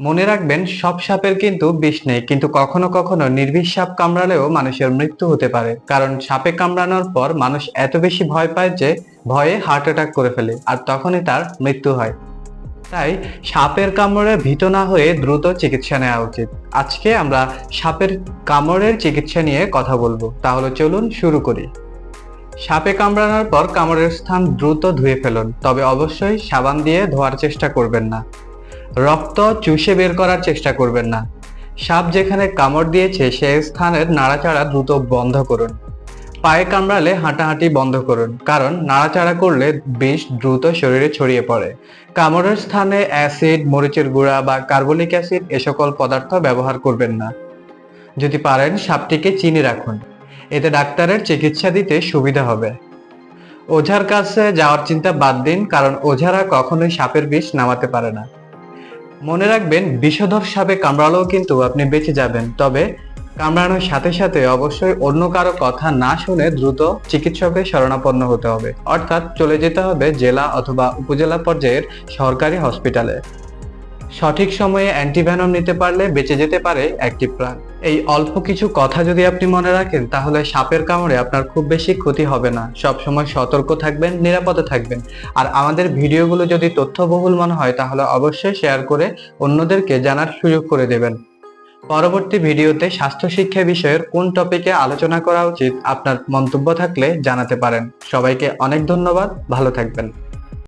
মনে রাখবেন, সব সাপের কিন্তু বিষ নেই, কিন্তু কখনো কখনো নির্বিষ সাপ কামড়ালেও মানুষের মৃত্যু হতে পারে। কারণ সাপে কামড়ানোর পর মানুষ এত বেশি ভয় পায় যে ভয়ে হার্ট অ্যাটাক করে ফেলে, আর তখনই তার মৃত্যু হয়। তাই সাপের কামড়ে ভীত না হয়ে দ্রুত চিকিৎসা নেওয়া উচিত। আজকে আমরা সাপের কামড়ের চিকিৎসা নিয়ে কথা বলব। তাহলে চলুন শুরু করি। সাপে কামড়ানোর পর কামড়ের স্থান দ্রুত ধুয়ে ফেলুন, তবে অবশ্যই সাবান দিয়ে ধোয়ার চেষ্টা করবেন না। রক্ত চুষে বের করার চেষ্টা করবেন না। সাপ যেখানে কামড় দিয়েছে সেই স্থানের নাড়াচাড়া দ্রুত বন্ধ করুন। পায়ে কামড়ালে হাঁটাহাঁটি বন্ধ করুন, কারণ নাড়াচাড়া করলে বিষ দ্রুত শরীরে ছড়িয়ে পড়ে। কামড়ের স্থানে অ্যাসিড, মরিচের গুঁড়া বা কার্বলিক অ্যাসিড এ সকল পদার্থ ব্যবহার করবেন না। যদি পারেন, সাপটিকে চিনি রাখুন। এতে ডাক্তারের চিকিৎসা দিতে সুবিধা হবে। ওঝার কাছে যাওয়ার চিন্তা বাদ দিন, কারণ ওঝারা কখনোই সাপের বিষ নামাতে পারে না। মনে রাখবেন, বিষধর সাপে কামড়ালেও কিন্তু আপনি বেঁচে যাবেন। তবে কামড়ানোর সাথে সাথে অবশ্যই অন্য কারও কথা না শুনে দ্রুত চিকিৎসকের শরণাপন্ন হতে হবে। অর্থাৎ চলে যেতে হবে জেলা অথবা উপজেলা পর্যায়ের সরকারি হসপিটালে। সঠিক সময়ে অ্যান্টিভেনম নিতে পারলে বেঁচে যেতে পারে একটি প্রাণ। এই অল্প কিছু কথা যদি আপনি মনে রাখেন, তাহলে সাপের কামড়ে আপনার খুব বেশি ক্ষতি হবে না। সব সময় সতর্ক থাকবেন, নিরাপদে থাকবেন। আর আমাদের ভিডিওগুলো যদি তথ্যবহুল মনে হয়, তাহলে অবশ্যই শেয়ার করে অন্যদেরকে জানার সুযোগ করে দেবেন। পরবর্তী ভিডিওতে স্বাস্থ্য শিক্ষা বিষয়ের কোন টপিকে আলোচনা করা উচিত আপনার মন্তব্য থাকলে জানাতে পারেন। সবাইকে অনেক ধন্যবাদ, ভালো থাকবেন।